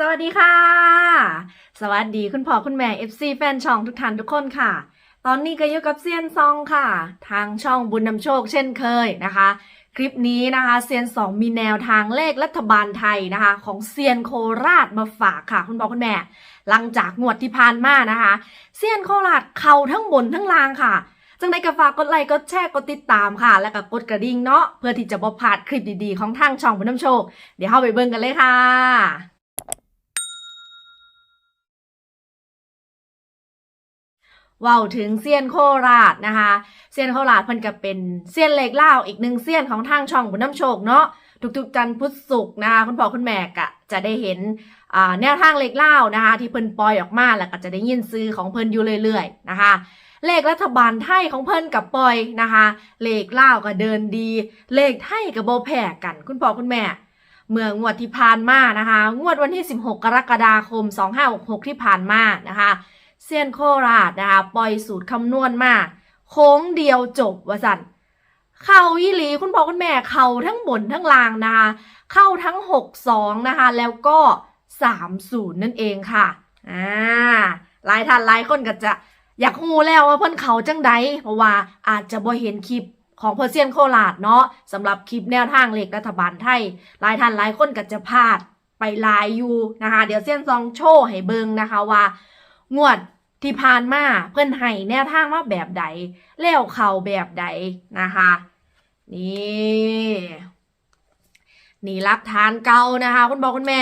สวัสดีค่ะ สวัสดีคุณพ่อคุณแม่ FC แฟนช่องทุกท่านทุกคนค่ะ ตอนนี้ก็อยู่กับเซียนซองค่ะ ทางช่องบุญนำโชคเช่นเคยนะคะ คลิปนี้นะคะเซียนสองมีแนวทางเลขรัฐบาลไทยนะคะ ของเซียนโคราชมาฝากค่ะ คุณพ่อคุณแม่ หลังจากงวดที่ผ่านมานะคะ เซียนโคราชเข่าทั้งบนทั้งล่างค่ะจังได้ก็ฝากกดไลค์กดแชร์กดติดตามค่ะ แล้วก็กดกระดิ่งเนาะเพื่อที่จะบ่พลาดคลิปดีๆของทางช่องบุญนำโชค เดี๋ยวเข้าไปเบิ่งกันเลยค่ะ ว้าถึงเซียนโคราชนะคะเซียนโคราชเพิ่นก็เป็นเซียนเล็กเล่าอีกหนึ่งเซียนของทางช่องบุญน้ำโชคเนาะทุกๆจันทร์พุธศุกร์นะคะคุณพ่อคุณแม่ก็จะได้เห็นแนวทางเล็กเล่านะคะที่เพิ่นปล่อยออกมาแล้วก็จะได้ยินซื้อของเพิ่นอยู่เรื่อยๆนะคะเลขรัฐบาลไทยของเพิ่นกับปล่อยนะคะ เลขเล่าก็เดินดี เลขไทยกับโบแพ้กัน คุณพ่อคุณแม่ เมื่องวดที่ผ่านมานะคะ งวดวันที่ 16 กรกฎาคม 2566 ที่ผ่านมานะคะ เซียนโคราชนะคะปล่อยสูตรคำนวณมาโค้งเดียวจบว่าสันเข้าอีหลีคุณพ่อคุณแม่เข้าทั้งบนทั้งล่างนะคะเข้าทั้ง 6 2 นะคะ แล้วก็ 3 0 นั่นเองค่ะอ่าหลายท่านหลายคนก็จะอยากฮู้แล้วว่าเพิ่นเขาจังใดเพราะว่าอาจจะบ่เห็นคลิปของเพอร์เซียนโคราชเนาะสำหรับคลิปแนวทางเลขรัฐบาลไทยหลายท่านหลายคนก็จะพลาดไปลายอยู่นะคะ เดี๋ยวเซียนซองโชว์ให้เบิงนะคะว่า งวดที่ผ่านมาเพื่อนให้แนวทางมาแบบใด แล้วเข่าแบบใดนะคะ นี่นี่หลักฐานเก่านะคะ คุณบอกคุณแม่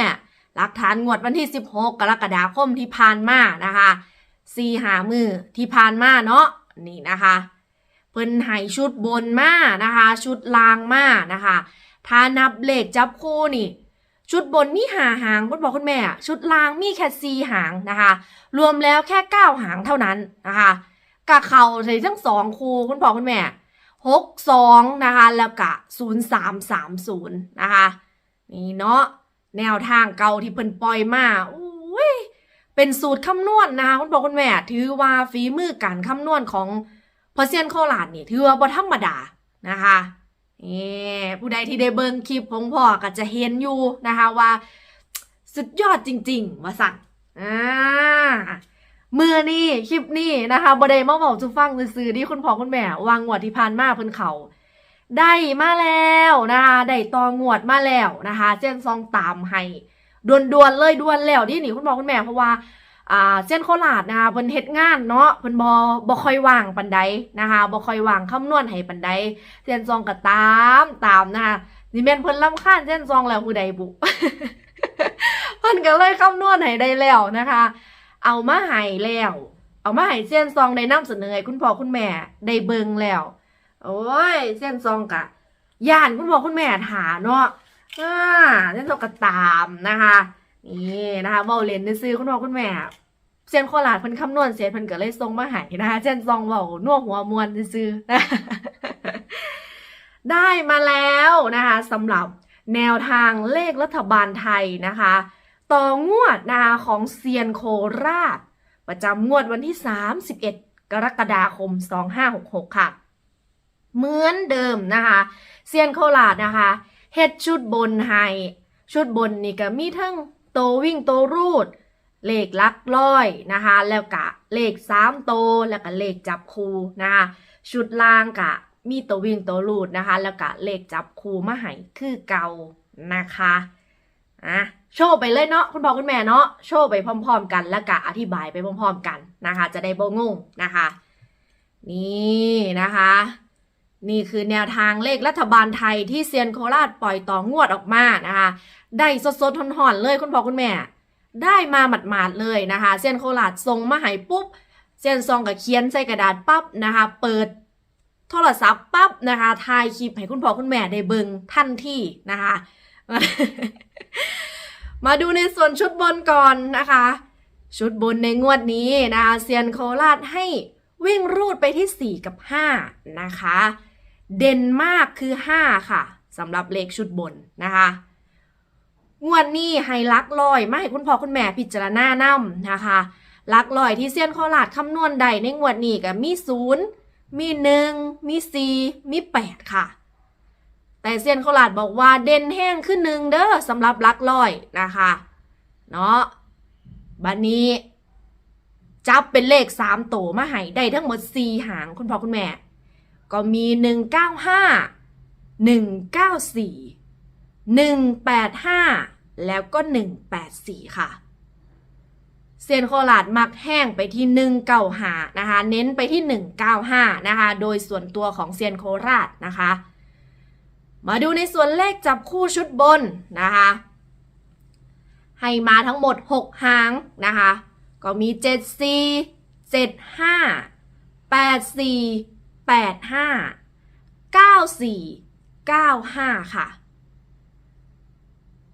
หลักฐานงวดวันที่ 16 กรกฎาคมที่ผ่านมานะคะสี่หามือที่ผ่านมาเนาะนี่นะคะ เพิ่นให้ชุดบนมานะคะ ชุดลางมานะคะถ้านับเลขจับคู่นี่ ชุดบนมีหาหางคุณบอกคุณแม่ ชุดล่างมีแค่ซีหางนะคะ รวมแล้วแค่เก้าหางเท่านั้นนะคะกะเข่าใส่ทั้งสองคูคุณพ่อคุณแม่หกสองนะคะแล้วกะศูนย์สามสามศูนย์นะคะนี่เนาะแนวทางเก่าที่เพิ่นปล่อยมาอุ้ยเป็นสูตรคำนวณนะคะคุณพ่อคุณแม่ถือว่าฝีมือการคำนวณของพอเซียนโคราชนี่ถือว่าบ่ธรรมดานะคะ นี่ผู้ใดที่ได้เบิ่งคลิปของพ่อก็จะเห็นอยู่นะคะว่า สุดยอดจริง ๆว่าสั่นอ่ามือนี่คลิปนี้นะคะบไดมาบอกจุฟังซื้อที่คุณพ่อคุณแม่วางงวดที่ผ่านมาเพิ่นเขาได้มาแล้วนะคะได้ตองวดมาแล้วนะคะเจนซองตามให้ด่วนๆเลยด่วนแล้วที่นี่คุณพ่อคุณแม่เพราะว่า อ่าเจนโคราชนะคะเพิ่นเฮ็ดงานเนาะเพิ่นบ่บ่ค่อยว่างปานใดนะคะบ่ค่อยว่างคำนวณให้ปานใดเจนซองก็ตามตามนะคะนี่แม่นเพิ่นรำคาญเจนซองแล้วผู้ใดบุเพิ่นก็เลยคำนวณให้ได้แล้วนะคะ เอามาให้แล้ว เอามาให้เส้นซองได้นำเสนอให้คุณพ่อคุณแม่ได้เบิ่งแล้วโอ้ยเส้นซองกะย่านคุณพ่อคุณแม่ถาเนาะอ่าเส้นซองก็ตามนะคะ นี่นะคะเว้าเล่นซื้อคุณพ่อคุณแม่เส้นโคราชเพิ่นคำนวณเสร็จเพิ่นก็เลยส่งมาให้นะคะเส้นซองเว้านัวหัวมวนซื้อนะได้มาแล้วนะคะสำหรับแนวทางเลขรัฐบาลไทยนะคะ ต่องวดนะคะของเซียนโคราช ประจำงวดวันที่ 31 กรกฎาคม 2566 ค่ะ เหมือนเดิมนะคะเซียนโคราชนะคะเฮ็ดชุดบนให้ชุดบนนี่ก็มีทั้ง โตววิ่งโตวรูด เลขลักร้อยนะคะ แล้วกะเลขสามโตวแล้วก็เลขจับคูนะคะชุดล่างกะมีตัววิ่งตัวรูดนะคะ แล้วก็เลขจับคูมาให้คือเก่านะคะอะโชว์ไปเลยเนาะคุณพ่อคุณแม่เนาะโชว์ไปพร้อม ๆ กัน แล้วก็อธิบายไปพร้อม ๆ กันนะคะ จะได้บ่งงนะคะ นี่นะคะ นี่คือแนวทางเลขรัฐบาลไทยที่เซียนโคราชปล่อยต่องวดออกมานะคะ ได้สดๆทอนๆเลยคุณพ่อคุณแม่ ได้มาหมาดๆเลยนะคะ เซียนโคราชส่งมาให้ปุ๊บ เซียนซองกับเขียนใส่กระดาษปั๊บนะคะ เปิดโทรศัพท์ปั๊บนะคะถ่ายคลิปให้คุณพ่อคุณแม่ได้เบิงทันทีนะคะ มาดูในส่วนชุดบนก่อนนะคะ ชุดบนในงวดนี้นะคะเซียนโคราชให้วิ่งรูดไปที่ 4 กับ 5 นะคะ เด่นมากคือ 5 ค่ะสำหรับเลขชุดบนนะคะงวดนี้ให้ลักลอยมาให้คุณพ่อคุณแม่พิจารณานํนะคะลักลอยที่เซียนโคราชคำนวณใดในงวดนี้ก็มีศูนย์มีหนึ่งมีสี่มีแปดค่ะ แต่เซียนโคราชบอกว่าเด่นแห้งขึ้นหนึ่งเด้อสำหรับลักลอยนะคะเนาะบัดนี้ จับเป็นเลขสามโตวมาให้ได้ทั้งหมดสี่หางคุณพ่อคุณแม่ ก็มีหนึ่งเก้าห้าหนึ่งเก้าสี่หนึ่งแปดห้าแล้วก็หนึ่งแปดสี่ค่ะ เซียนโคราชมักแห้งไปที่หนึ่งเก้าหานะคะ เน้นไปที่หนึ่งเก้าห้านะคะ โดยส่วนตัวของเซียนโคราชนะคะ มาดูในส่วนเลขจับคู่ชุดบนนะคะ ให้มาทั้งหมด 6 หางนะคะ ก็มี 7 4 7 85 9 4 9 5 ค่ะ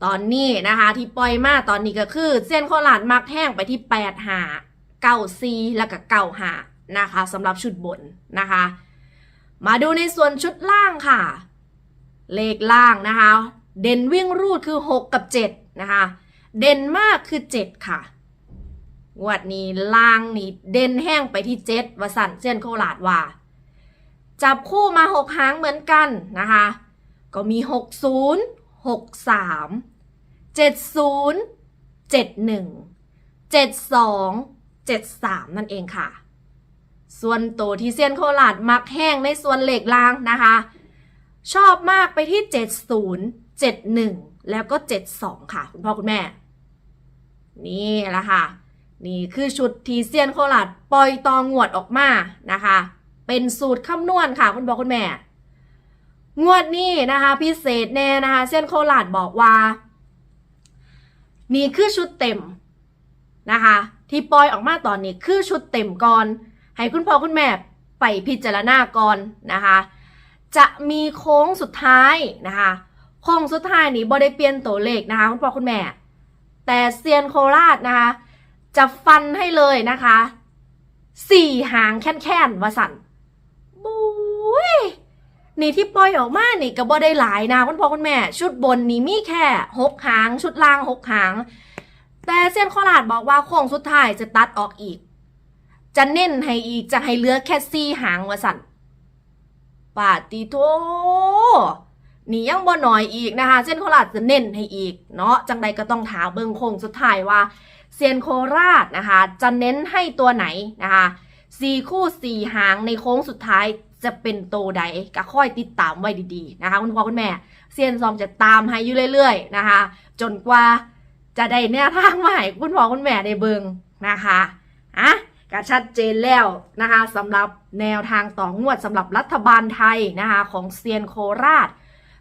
ตอนนี้นะคะที่ปล่อยมาตอนนี้ก็คือเส้นโคราชมักแห้งไปที่8หา9 4 แล้วก็9หานะคะสำหรับชุดบนนะคะ มาดูในส่วนชุดล่างค่ะ เลขล่างนะคะ เด่นวิ่งรูดคือ 6 กับ 7 นะคะ เด่นมากคือ 7 ค่ะงวดนี้ล่างนี่เด่นแห้งไปที่ 7วสันเส้นโคราชว่า จับคู่มา 6 หางเหมือนกันนะคะ ก็มี 60 63 70 71 72 73 นั่นเองค่ะ ส่วนตัวที่เซียนโคราชมักแห้งในส่วนเหล็กล่างนะคะ ชอบมากไปที่ 70 71 แล้วก็ 72 ค่ะคุณพ่อคุณแม่ นี่แหละค่ะ นี่คือชุดทีเซียนโคราชปล่อยตองงวดออกมานะคะ เป็นสูตรคำนวณค่ะ คุณพ่อคุณแม่ งวดนี้นะคะ พิเศษแน่นะคะเซียนโคราชบอกว่า นี่คือชุดเต็มนะคะ ที่ปล่อยออกมาตอนนี้คือชุดเต็มก่อน ให้คุณพ่อคุณแม่ไปพิจารณาก่อนนะคะ จะมีโค้งสุดท้ายนะคะโค้งสุดท้ายนี้บ่ได้เปลี่ยนตัวเลขนะคะคุณพ่อคุณแม่ แต่เซียนโคราชนะคะ จะฟันให้เลยนะคะสี่หางแค่นๆวสัน นี่ที่ปล่อยออกมานี่ก็บ่ได้หลายนะคุณพ่อคุณแม่ ชุดบนนี่มีแค่หกหาง ชุดล่างหกหาง แต่เซียนโคราชบอกว่าโค้งสุดท้ายจะตัดออกอีก จะเน้นให้อีกจะให้เหลือแค่สี่หางวาสันปาติโทนี่ยังบ่หน้อยอีกนะคะ เส้นโคราชจะเน้นให้อีก เนาะจังใดก็ต้องถามเบิ่งโค้งสุดท้ายว่าเซียนโคราชนะคะ จะเน้นให้ตัวไหนนะคะสี่คู่สี่หางในโค้งสุดท้าย จะเป็นโตใดก็ค่อยติดตามไว้ดีๆนะคะ คุณพ่อคุณแม่เซียนซอมจะตามให้อยู่เรื่อยๆนะคะ จนกว่าจะได้แนวทางให้คุณพ่อคุณแม่ได้เบิงนะคะอะก็ชัดเจนแล้วนะคะสำหรับแนวทางต่องวดสำหรับรัฐบาลไทยนะคะของเซียนโคราช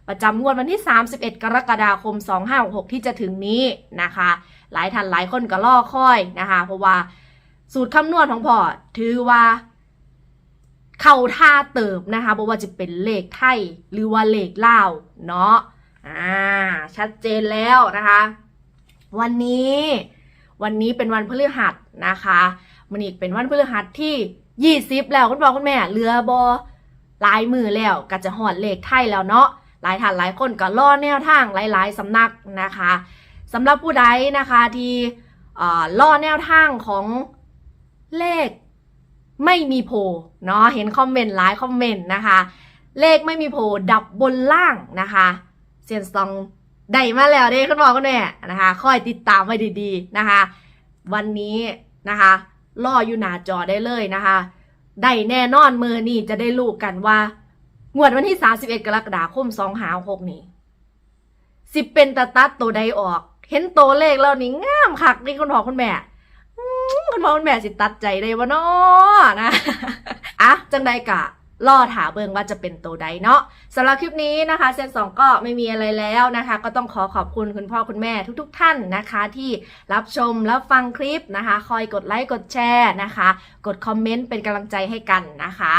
ประจำงวดวันที่ 31 กรกฎาคม 2566 ที่จะถึงนี้นะคะ หลายท่านหลายคนก็ล่อคอยนะคะ เพราะว่าสูตรคำนวณของพ่อถือว่า เข้าท่าเติบนะคะเพราะว่าจะเป็นเลขไทยหรือว่าเลขเลาเนาะอ่าชัดเจนแล้วนะคะ วันนี้วันนี้เป็นวันพฤหัสนะคะมันอีกเป็นวันพฤหัสที่ 20 แล้วคุณพ่อคุณแม่เรือบอหลายมือแล้วก็จะหอดเลขไทยแล้วเนาะหลายท่านหลายคนก็ล่อแนวทางหลาย ๆสำนักนะคะสำหรับผู้ใดนะคะที่อ่อล่อแนวทางของเลข ไม่มีโพเนาะเห็นคอมเมนต์หลายคอมเมนต์นะคะ เลขไม่มีโพดับบนล่างนะคะเซียนซองได้มาแล้วเด้คุณพ่อคุณแม่นะคะคอยติดตามไว้ดีๆนะคะ วันนี้นะคะรออยู่หน้าจอได้เลยนะคะได้แน่นอนมือนี่จะได้รู้กันว่า งวดวันที่ 31 กรกฎาคม2หา6นี้สิเป็นตาตัดตัวใดออก เห็นตัวเลขแล้วนี่งามคักนี่คุณพ่อคุณแม่ คุณพ่อคุณแม่สิตัดใจได้วะเนาะนะอะจังใดกะล่อถาเบิงว่าจะเป็นตัวใดเนาะสำหรับคลิปนี้นะคะเซนสองก็ไม่มีอะไรแล้วนะคะ ก็ต้องขอขอบคุณคุณพ่อคุณแม่ทุก ๆ ท่านนะคะ ที่รับชมแล้วฟังคลิปนะคะ คอยกดไลค์กดแชร์นะคะ กดคอมเมนต์เป็นกำลังใจให้กันนะคะ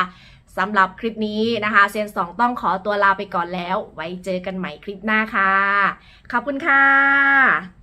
สำหรับคลิปนี้นะคะเซนสองต้องขอตัวลาไปก่อนแล้ว ไว้เจอกันใหม่คลิปหน้าค่ะ ขอบคุณค่ะ